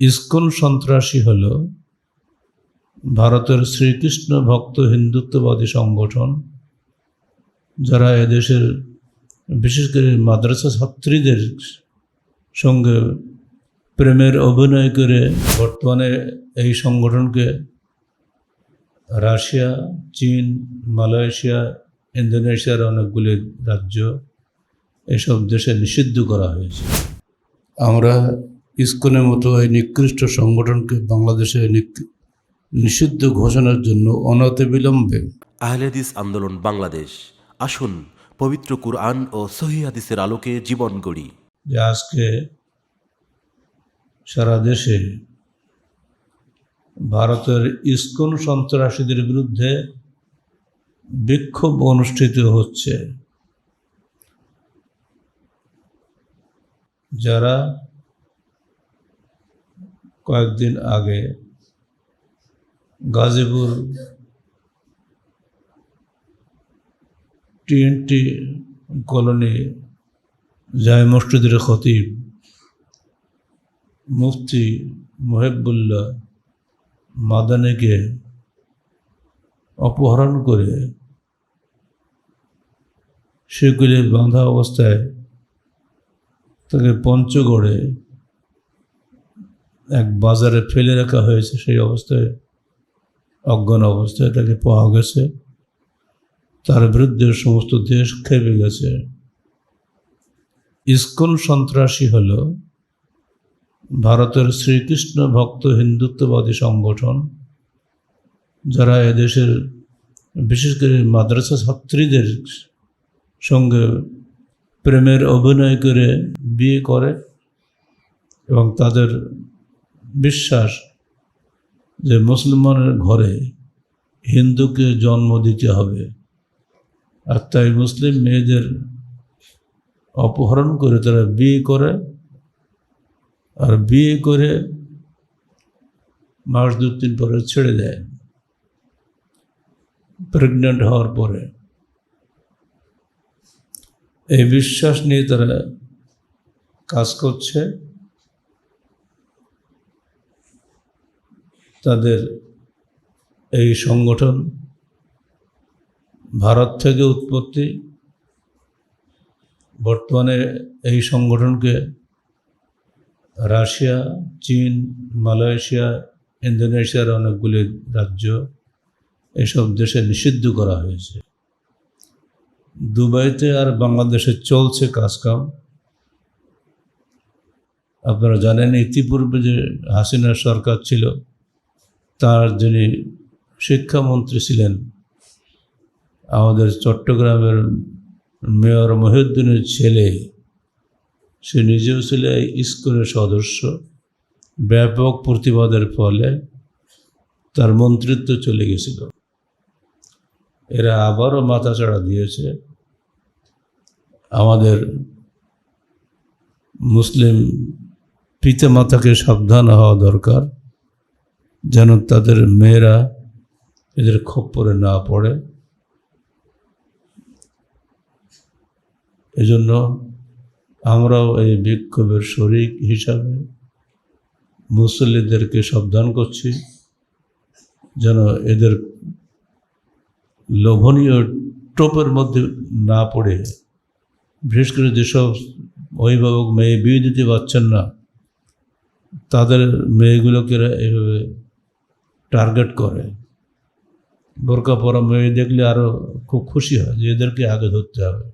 ISKCON সন্ত্রাসী হল ভারতের শ্রীকৃষ্ণ ভক্ত হিন্দুত্ববাদী সংগঠন, যারা এদেশের, বিশেষ করে মাদ্রাসা ছাত্রীদের সঙ্গে প্রেমের অভিনয় করে বর্তমানে এই সংগঠনকে রাশিয়া, চীন, মালয়েশিয়া, ইন্দোনেশিয়ার অনেকগুলি রাজ্য এসব দেশে নিষিদ্ধ করা হয়েছে। আমরা ইসকনের মতো এই নিকৃষ্ট সংগঠনকে বাংলাদেশে নিষিদ্ধ ঘোষণার জন্য অনতি বিলম্বে। আহলেদিস আন্দোলন বাংলাদেশ। আসুন পবিত্র কুরআন ও সহি হাদিসের আলোকে জীবন গড়ি। যে আজকে সারা দেশে ভারতের ইস্কন সন্ত্রাসীদের বিরুদ্ধে বিক্ষোভ অনুষ্ঠিত হচ্ছে। যারা কয়েকদিন আগে গাজীপুর টিএনটি কলোনি জায় মসজিদের খতিব মুফতি মহেবুল্লাহ মাদানিকে অপহরণ করে সেগুলি বাঁধা অবস্থায় তাকে পঞ্চগড়ে এক বাজারে ফেলে রাখা হয়েছে, সেই অবস্থায়, অজ্ঞান অবস্থায় তাকে পাওয়া গেছে। তার বিরুদ্ধে সমস্ত দেশ খেপে গেছে। ইস্কন সন্ত্রাসী হল ভারতের শ্রীকৃষ্ণ ভক্ত হিন্দুত্ববাদী সংগঠন, যারা এদেশের, বিশেষ করে মাদ্রাসা ছাত্রীদের সঙ্গে প্রেমের অভিনয় করে বিয়ে করে এবং তাদের বিশ্বাস যে মুসলমানের ঘরে হিন্দুকে জন্ম দিতে হবে। আর তাই মুসলিম মেয়েদের অপহরণ করে তারা বিয়ে করে। আর বিয়ে করে মাস দু তিন পরে ছেড়ে দেয়। প্রেগনেন্ট হওয়ার পরে। এই বিশ্বাস নিয়ে তারা কাজ করছে। তাদের এই সংগঠন ভারত থেকে উৎপত্তি। বর্তমানে এই সংগঠনকে রাশিয়া, চীন, মালয়েশিয়া, ইন্দোনেশিয়ার অনেকগুলি রাজ্য এসব দেশে নিষিদ্ধ করা হয়েছে। দুবাইতে আর বাংলাদেশে চলছে কাজকাম। আপনারা জানেন, ইতিপূর্বে যে হাসিনা সরকার ছিল তার যিনি শিক্ষামন্ত্রী ছিলেন, আমাদের চট্টগ্রামের মেয়র মহিউদ্দিনের ছেলে, সে নিজেও ছিল ইস্কনের সদস্য। ব্যাপক প্রতিবাদের ফলে তার মন্ত্রিত্ব চলে গেছিল। এরা আবারও মাথাচাড়া দিয়েছে। আমাদের মুসলিম পিতামাতাকে সাবধান হওয়া দরকার। যেন তাদের মেয়েরা এদের খপ্পরে না পড়ে। এজন্য আমরাও এই বিক্ষোভের শরিক হিসাবে মুসল্লিদেরকে সাবধান করছি, যেন এদের লোভনীয় টোপের মধ্যে না পড়ে। বিশেষ করে যেসব অভিভাবক মেয়ে বিয়ে দিতে পারছেন না, তাদের মেয়েগুলোকে এভাবে টার্গেট করে। বোরকা পরা মেয়ে দেখলে আরও খুব খুশি হয় যে এদেরকে আগে ধরতে হবে।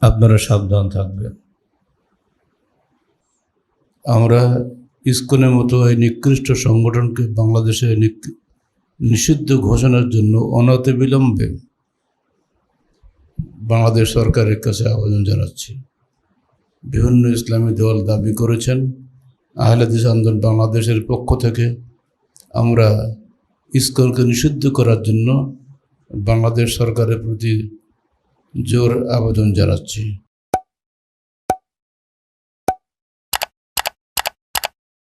আপনারা সাবধান থাকবেন। আমরা ইসকনের মতো এই নিকৃষ্ট সংগঠনকে বাংলাদেশে নিষিদ্ধ ঘোষণার জন্য অনতি বিলম্বে বাংলাদেশ সরকারের কাছে আবেদন জানাচ্ছি। বিভিন্ন ইসলামী দল দাবি করেছেন। আহলেদিস আন্দোলন বাংলাদেশের পক্ষ থেকে আমরা ইস্কনকে নিষিদ্ধ করার জন্য বাংলাদেশ সরকারের প্রতি জোর আবেদন জানাচ্ছি।